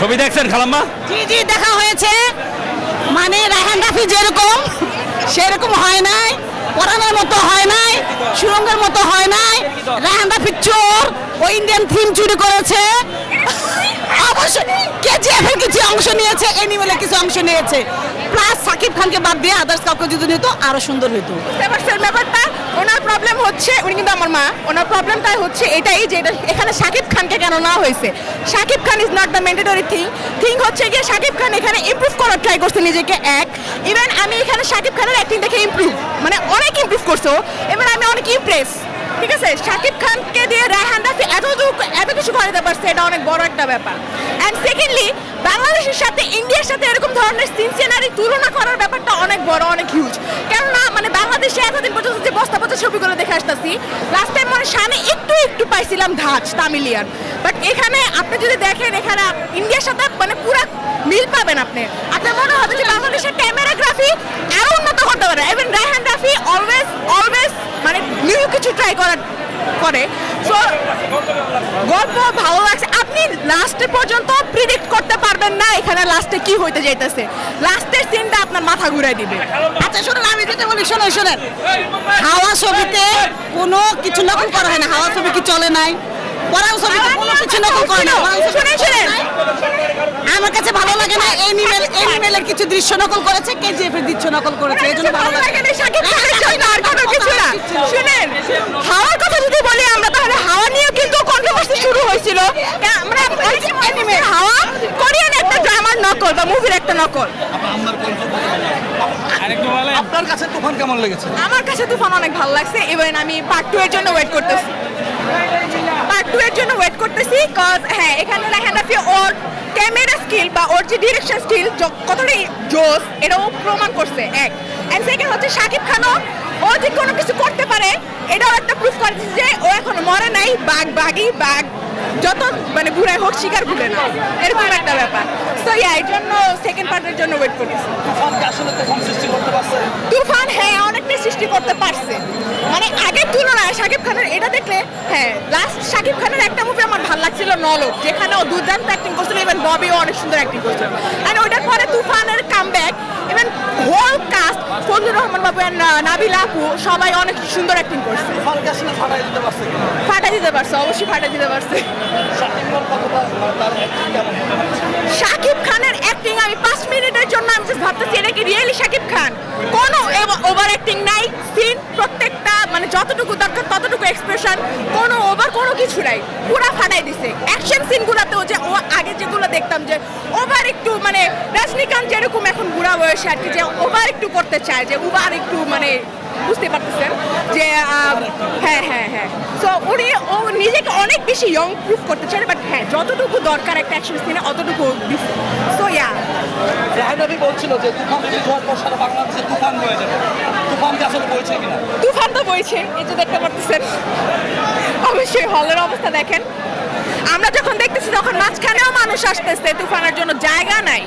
ছবি দেখছেন খালাম্মা? জি জি, দেখা হয়েছে। মানে রায়হান রাফি যেরকম, সেরকম হয় নাই, পরানোর মতো হয় নাই, সুরঙ্গের মতো হয় নাই। রায়হান রাফি চোর, ও ইন্ডিয়ান থিম চুরি করেছে। অবশ্যই কেজিএফ এর কিছু অংশ নিয়েছে এনিমেলের কিছু অংশ নিয়েছে। প্লাস সাকিব খানকে বাদ দিয়ে আদার্স কাউকে যদি নিত, আরও সুন্দর হতো বুঝতে ব্যাপারটা? ওনার প্রবলেম হচ্ছে, উনি কিন্তু আমার মা, ওনার প্রবলেমটা হচ্ছে এটাই যে এটা এখানে শাকিব খানকে কেন নেওয়া হয়েছে? Shakib Khan is not the mandatory thing thing হচ্ছে গিয়ে শাকিব খান এখানে ইমপ্রুভ করার ট্রাই করছে নিজেকে, এক। ইভেন আমি এখানে শাকিব খানের অ্যাক্টিং দেখে ইমপ্রুভ মানে অনেক ইমপ্রুভ করছ। এবার আমি অনেক ইমপ্রেস আছে শাকিব খানকে দিয়ে রায়হান রাফি এত এত কিছু করে দিতে পারছে, এটা অনেক বড় একটা ব্যাপার। অ্যান্ড সেকেন্ডলি বাংলাদেশের সাথে, ইন্ডিয়ার সাথে এরকম ধরনের সিনসিনারি তুলনা করার ব্যাপারটা অনেক বড়, অনেক হিউজ কেননা মানে বাংলাদেশে এতদিন পর্যন্ত যে বস্তা পচা ছবিগুলো দেখে আসতেছি লাস্ট টাইম মানে সামনে একটু একটু পাইছিলাম ধাঁচ, তামিলিয়ান। বাট এখানে আপনি যদি দেখেন, এখানে ইন্ডিয়ার সাথে মানে পুরা মিল পাবেন আপনি। আপনার মনে হবে যে বাংলাদেশের ক্যামেরাগ্রাফি আরও উন্নত করতে পারে। Even Raihan Rafi always always মানে নিউ কিছু ট্রাই করার করে। সো গল্প ভালো লাগছে। আপনি লাস্টে পর্যন্ত প্রিডিক্ট করতে পারবেন না এখানে লাস্টে কি হইতে যাইতেছে। লাস্টের সিনটা আপনার মাথা ঘুরাই দিবে। আচ্ছা শুনুন, আমি যেটা বলি, শুনুন, শোনেন। হাওয়া ছবিতে কোনো কিছু নকল করা হয় না। হাওয়া ছবি কি চলে নাই? পরাং ছবিতে কোনো কিছু নকল করে না শুনেন শুনেন। আমার কাছে ভালো লাগে না এনিমেল এনিমেলের কিছু দৃশ্য নকল করেছে কেজিএফ এর দৃশ্য নকল করেছে এই জন্য ভালো লাগে না। শাকিব খানের জন্য আর কোনো কিছু না। শুনেন হাওয়ার কথা যদি বলি আমরা তাহলে হাওয়া নিয়ে কিন্তু কন্ট্রোভার্সি শুরু হয়েছিল। আমরা অ্যানিমে হাওয়া কোরিয়ান একটা ড্রামার নকল বা মুভির একটা নকল। আপনার কাছে তুফান কেমন লেগেছে? আমার কাছে তুফান অনেক ভালো লাগছে ইভেন আমি পার্ট টু এর জন্য ওয়েট করতেছি। পার্ট টু এর জন্য ওয়েট করতেছি কজ হ্যাঁ এখানে রায়হান রাফি ওর ক্যামেরা স্কিল বা ওর যে ডিরেকশন স্কিল কতটাই জোস এটাও প্রমাণ করছে এক। অ্যান্ড সেকেন্ড হচ্ছে শাকিব খানও ও যে কোনো কিছু করতে পারে এটাও একটা প্রুফ করে যে ও এখনও মরে নাই বাঘ বাঘই বাঘ যত মানে ঘুরে হোক শিকার ঘুরে না এরকম একটা ব্যাপার। সো ইয়া এই জন্য সেকেন্ড পার্টের জন্য ওয়েট করতেছি। তুফান হ্যাঁ অনেকটাই সৃষ্টি করতে পারছে মানে আগের তুলনায় শাকিব খানের এটা দেখলে হ্যাঁ লাস্ট শাকিব খানের একটা মুভি আমার ভালো লাগছিল নলক যেখানে ও দুর্দান্ত অ্যাক্টিং করছিল ইভেন ববিও অনেক সুন্দর অ্যাক্টিং করছিল। আর ওইটার পরে তুফানের comeback even whole cast Fazlur Rahman Babu ah, Nabila আপু সবাই অনেক সুন্দর অ্যাক্টিং করছে। ফাটাই দিতে পারছে ফাটা দিতে পারছে অবশ্যই ফাটা দিতে পারছে। শাকিব মানে খানের অ্যাক্টিং আমি পাঁচ মিনিটের জন্য আমি ভাবতেছি এটা কি রিয়েলি শাকিব খান? কোনো ওভার অ্যাক্টিং নাই সিন প্রত্যেকটা মানে যতটুকু দরকার ততটুকু এক্সপ্রেশন কোনো ওভার কোনো কিছু নাই। পুরা ফাটাই দিছে। অ্যাকশন সিনগুলোতেও যে ও আগে যেগুলো দেখতাম যে ওভার একটু মানে রজনীকান্ত যেরকম এখন বুড়া বয়সে আর কি, যে ওভার একটু করতে চায়, যে ওভার একটু মানে বুঝতে পারতেছেন? যে হ্যাঁ হ্যাঁ হ্যাঁ। সো উনি, ও নিজেকে অনেক বেশি ইয়ং প্রুফ করতে চায় বাট হ্যাঁ যতটুকু দরকার একটা অ্যাকশন সিনে অতটুকু সো ইয়া রাহানবি বলছিল যে তুফান রিলিজ হওয়ার পর সারা বাংলাদেশে তুফান হয়ে যাবে। তুফান কি আসলে বইছে কিনা? তুফান তো বইছে, এই যে দেখতে পাচ্ছেন অবশ্যই হলের অবস্থা দেখেন। আমরা যখন দেখতেছি তখন মাঝখানেও মানুষ আসতেছে, তুফানের জন্য জায়গা নাই।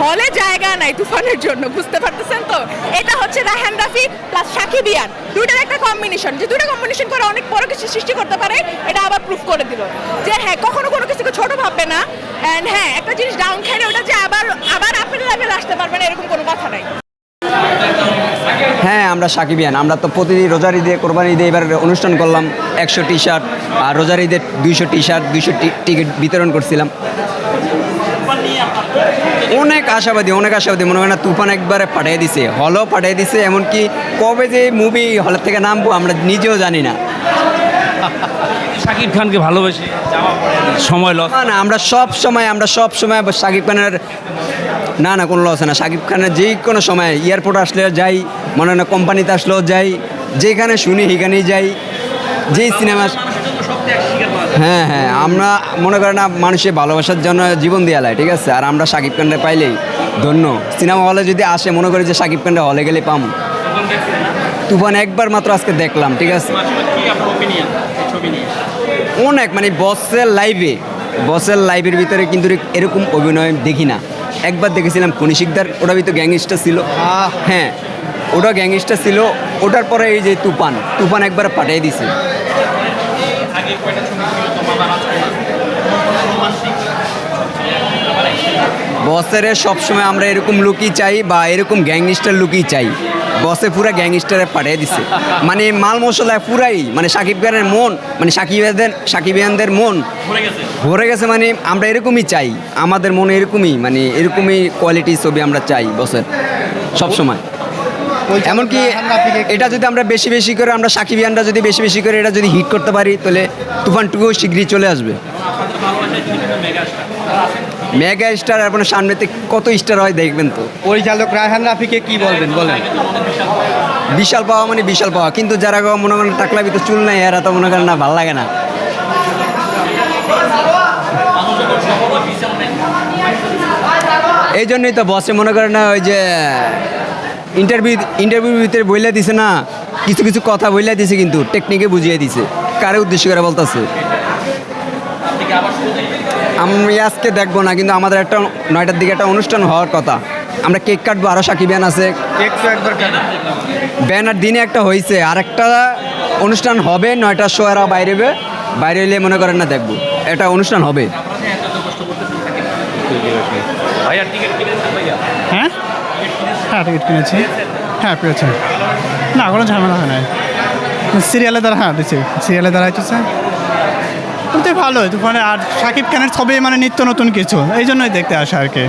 হলে জায়গা নাই তুফানের জন্য, বুঝতে পারতেছেন তো? এটা হচ্ছে রাহান রাফি প্লাস সাকিবিয়ান দুইটার একটা কম্বিনেশন যে দুটো কম্বিনেশন করে অনেক বড় কিছু সৃষ্টি করতে পারে, এটা আবার প্রুফ করে দিল। যে হ্যাঁ কখনো কোনো কিছুকে ছোট ভাববে না। অ্যান্ড হ্যাঁ একটা জিনিস ডাউন খেলে ওটা যে আবার আবার আপেল লেভেল আসতে পারবে না এরকম কোনো কথা নাই। হ্যাঁ আমরা সাকিবিয়ান। আমরা তো প্রতিদিন রোজার ঈদে কোরবানি ঈদে এবার অনুষ্ঠান করলাম। একশো টি শার্ট আর রোজার ঈদের দুইশো টি শার্ট দুইশো টিকিট বিতরণ করছিলাম। অনেক আশাবাদী অনেক আশাবাদী। মনে হয় না তুফান একবারে পাঠিয়ে দিছে। হলও পাঠিয়ে দিছে এমনকি কবে যে মুভি হলের থেকে নামবো আমরা নিজেও জানি না। শাকিব খানকে ভালোবেসে সময় লস না না আমরা সব সময় আমরা সব সময় শাকিব খানের না না, কোনো লস না। শাকিব খানের যে কোনো সময় এয়ারপোর্ট আসলে যাই, মনে হয় না কোম্পানিতে আসলেও যাই, যেখানে শুনি সেখানেই যাই। যেই সিনেমা হ্যাঁ হ্যাঁ আমরা মনে করেন না মানুষের ভালোবাসার জন্য জীবন দিয়ে লাই ঠিক আছে? আর আমরা শাকিব খানরে পাইলেই ধন্য। সিনেমা হলে যদি আসে, মনে করি যে শাকিব খানরে হলে গেলে পাম। তুফান একবার মাত্র আজকে দেখলাম, ঠিক আছে? অনেক মানে বসের লাইভে বসের লাইভের ভিতরে কিন্তু এরকম অভিনয় দেখি না। একবার দেখেছিলাম কনিশিকদার ওটা ভিতরে গ্যাংস্টার ছিল। হ্যাঁ ওটা গ্যাংস্টার ছিল ওটার পরে এই যে তুফান তুফান একবার পাঠিয়ে দিছে। বসের সবসময় আমরা এরকম লুকই চাই বা এরকম গ্যাংস্টার লুকই চাই। বসে পুরা গ্যাংস্টারে পাঠিয়ে দিছে। মানে মাল মশলায় পুরাই মানে সাকিব খানের মন মানে সাকিবেদের সাকিবিয়ানদের মন ভরে গেছে। মানে আমরা এরকমই চাই আমাদের মনে এরকমই মানে এরকমই কোয়ালিটি ছবি আমরা চাই বসের সবসময়। এমনকি এটা যদি আমরা বেশি বেশি করে আমরা সাকিবিয়ানরা যদি বেশি বেশি করে এটা যদি হিট করতে পারি তাহলে তুফানটুকুও শীঘ্রই চলে আসবে। মেগা স্টার আপনার সামনেতে কত স্টার হয় দেখবেন তো। পরিচালক রায়হান রাফিকে কি বলবেন বলেন। বিশাল পাওয়া মানে বিশাল পাওয়া। কিন্তু যারা মনে করেন টাকলা ভিতরে চুল নাই এরা তো মনে করেন না ভালো লাগে না। এই জন্যই তো বসে মনে করেন না ওই যে ইন্টারভিউ ইন্টারভিউর ভিতরে বইলে দিছে না কিছু কিছু কথা বইলে দিছে কিন্তু টেকনিকে বুঝিয়ে দিছে। কারে উদ্দেশ্য করে বলতেছে? আমি আজকে দেখব না কিন্তু আমাদের একটা নয়টার দিকে একটা অনুষ্ঠান হওয়ার কথা। আমরা কেক কাটবো আরও সাকিবিয়ান আছে। একটু একবার ব্যানার দিনে একটা হয়েছে আর একটা অনুষ্ঠান হবে নয়টার শো এরা বাইরে হবে। বাইরে এলে মনে করেন না দেখব একটা অনুষ্ঠান হবে। হ্যাঁ? হ্যাঁ টিকিট কিনেছি। হ্যাঁ পেয়েছি না কোনো ঝামেলা হয় নাই। সিরিয়ালে দ্বারা হ্যাঁ দিচ্ছি সিরিয়ালে দ্বারা হচ্ছে তো ভালো মানে আর শাকিব খানের ছবি মানে নিত্য নতুন কিছু, এই জন্যই দেখতে আসে আর কি।